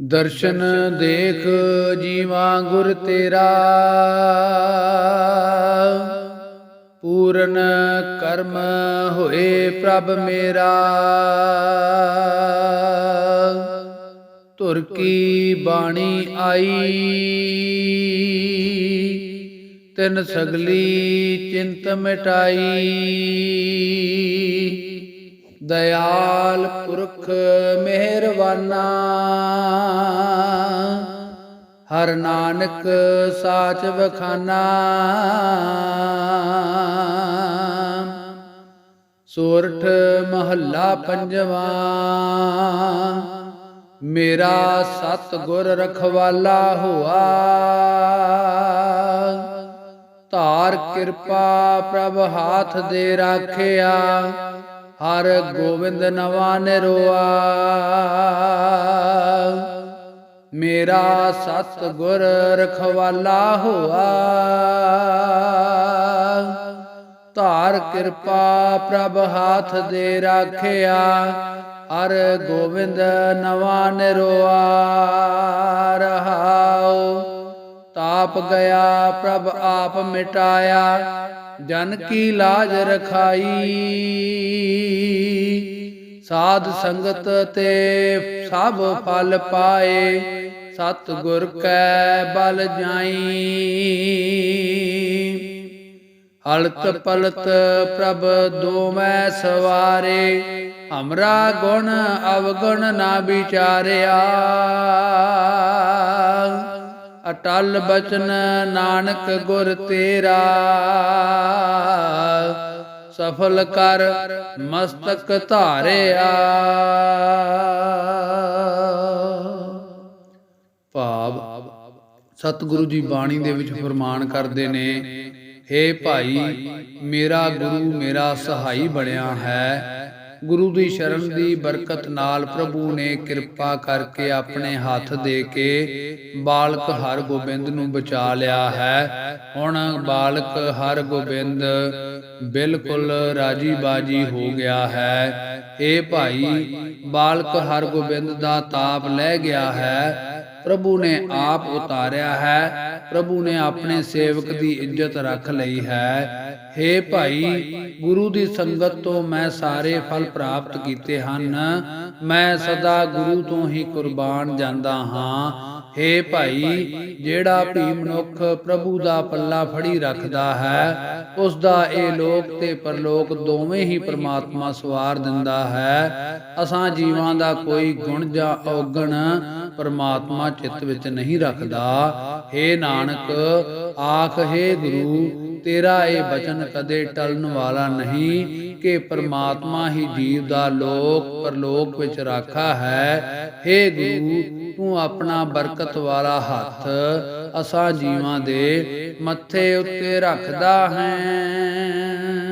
ਦਰਸ਼ਨ ਦੇਖ ਜੀਵਾ ਗੁਰ ਤੇਰਾ। ਪੂਰਨ ਕਰਮ ਹੋਏ ਪ੍ਰਭ ਮੇਰਾ। ਧੁਰ ਕੀ ਬਾਣੀ ਆਈ। ਤਿਨ ਸਗਲੀ ਚਿੰਤ ਮਿਟਾਈ। ਦਇਆਲ ਪੁਰਖ ਮਿਹਰਬਾਨਾ। ਹਰ ਨਾਨਕ ਸਾਚ ਬਖਾਨਾ ਸੋਰਠ ਮਹੱਲਾ ਪੰਜਵਾ। ਮੇਰਾ ਸਤ ਗੁਰ ਰਖਵਾਲਾ ਹੋਆ। ਧਾਰ ਕਿਰਪਾ ਪ੍ਰਭ ਹਾਥ ਦੇ ਰਾਖਿਆ। ਹਰ ਗੋਬਿੰਦ ਨਵਾ ਨਿਰੋਆ। ਮੇਰਾ ਸਤ ਗੁਰ ਰਖਵਾਲਾ ਹੋਆ। ਧਾਰ ਕਿਰਪਾ ਪ੍ਰਭ ਹਾਥ ਦੇ ਰਾਖਿਆ। ਹਰ ਗੋਬਿੰਦ ਨਵਾ ਨਿਰੋਆ। ਤਾਪ ਗਿਆ, ਪ੍ਰਭ ਆਪ ਮਿਟਾਇਆ, ਜਨ ਕੀ ਲਾਜ ਰਖਾਈ। ਸਾਧ ਸੰਗਤ ਤੇ ਸਭ ਫਲ ਪਾਏ ਸਤ ਗੁਰ ਕੈ ਬਲ ਜਾਈ। ਹਲਤ ਪਲਤ ਪ੍ਰਭ ਦੋਵੇਂ ਸਵਾਰੇ, ਹਮਰਾ ਗੁਣ ਅਵਗੁਣ ਨਾ ਵਿਚਾਰਿਆ। ਅਟਲ ਬਚਨ ਨਾਨਕ ਗੁਰ ਤੇਰਾ। ਸਫਲ ਕਰ ਮਸਤਕ ਧਾਰਿਆ। ਭਾਵ ਸਤਿਗੁਰੂ ਜੀ ਬਾਣੀ ਦੇ ਵਿੱਚ ਫਰਮਾਨ ਕਰਦੇ ਨੇ, ਹੇ ਭਾਈ, ਮੇਰਾ ਗੁਰੂ, ਮੇਰਾ ਸਹਾਈ ਬਣਿਆ ਹੈ। ਗੁਰੂ ਦੀ ਸ਼ਰਨ ਦੀ ਬਰਕਤ ਨਾਲ ਪ੍ਰਭੂ ਨੇ ਕਿਰਪਾ ਕਰਕੇ ਆਪਣੇ ਹੱਥ ਦੇ ਕੇ ਬਾਲਕ ਹਰ ਗੋਬਿੰਦ ਨੂੰ ਬਚਾ ਲਿਆ ਹੈ। ਹੁਣ ਬਾਲਕ ਹਰ ਗੋਬਿੰਦ ਬਿਲਕੁਲ ਰਾਜੀ ਬਾਜੀ ਹੋ ਗਿਆ ਹੈ ਇਹ ਭਾਈ ਬਾਲਕ ਹਰ ਗੋਬਿੰਦ ਦਾ ਤਾਪ ਲੈ ਗਿਆ ਹੈ। ਪ੍ਰਭੂ ਨੇ ਆਪ ਉਤਾਰਿਆ ਹੈ ਪ੍ਰਭੂ ਨੇ ਆਪਣੇ ਸੇਵਕ ਦੀ ਇੱਜ਼ਤ ਰੱਖ ਲਈ ਹੈ। हे ਭਾਈ, ਗੁਰੂ ਦੀ ਸੰਗਤ ਤੋਂ ਮੈਂ ਸਾਰੇ ਫਲ ਪ੍ਰਾਪਤ ਕੀਤੇ ਹਨ। ਮੈਂ ਸਦਾ ਗੁਰੂ ਤੋਂ ਹੀ ਕੁਰਬਾਨ ਜਾਂਦਾ ਹਾਂ। हे ਭਾਈ, ਜਿਹੜਾ ਭੀ ਮਨੁੱਖ ਪ੍ਰਭੂ ਦਾ ਪੱਲਾ ਫੜੀ ਰੱਖਦਾ ਹੈ ਉਸ ਦਾ ਇਹ ਲੋਕ ਤੇ ਪਰਲੋਕ ਦੋਵੇਂ ਹੀ ਪ੍ਰਮਾਤਮਾ ਸਵਾਰ ਦਿੰਦਾ ਹੈ। ਅਸਾਂ ਜੀਵਾਂ ਦਾ ਕੋਈ ਗੁਣ ਜਾਂ ਔਗਣ ਪਰਮਾਤਮਾ ਚਿੱਤ ਵਿੱਚ ਨਹੀਂ ਰੱਖਦਾ। हे ਨਾਨਕ, ਆਖ, ਹੈ ਗੁਰੂ, ਤੇਰਾ ਇਹ ਬਚਨ ਕਦੇ ਟਲਣ ਵਾਲਾ ਨਹੀਂ ਕਿ ਪਰਮਾਤਮਾ ਹੀ ਜੀਵ ਦਾ ਲੋਕ, ਪਰਲੋਕ ਵਿੱਚ ਰਾਖਾ ਹੈ। हे ਗੁਰੂ, ਤੂੰ ਆਪਣਾ ਬਰਕਤ ਵਾਲਾ ਹੱਥ ਅਸਾਂ ਜੀਵਾਂ ਦੇ ਮੱਥੇ ਉੱਤੇ ਰੱਖਦਾ ਹੈ।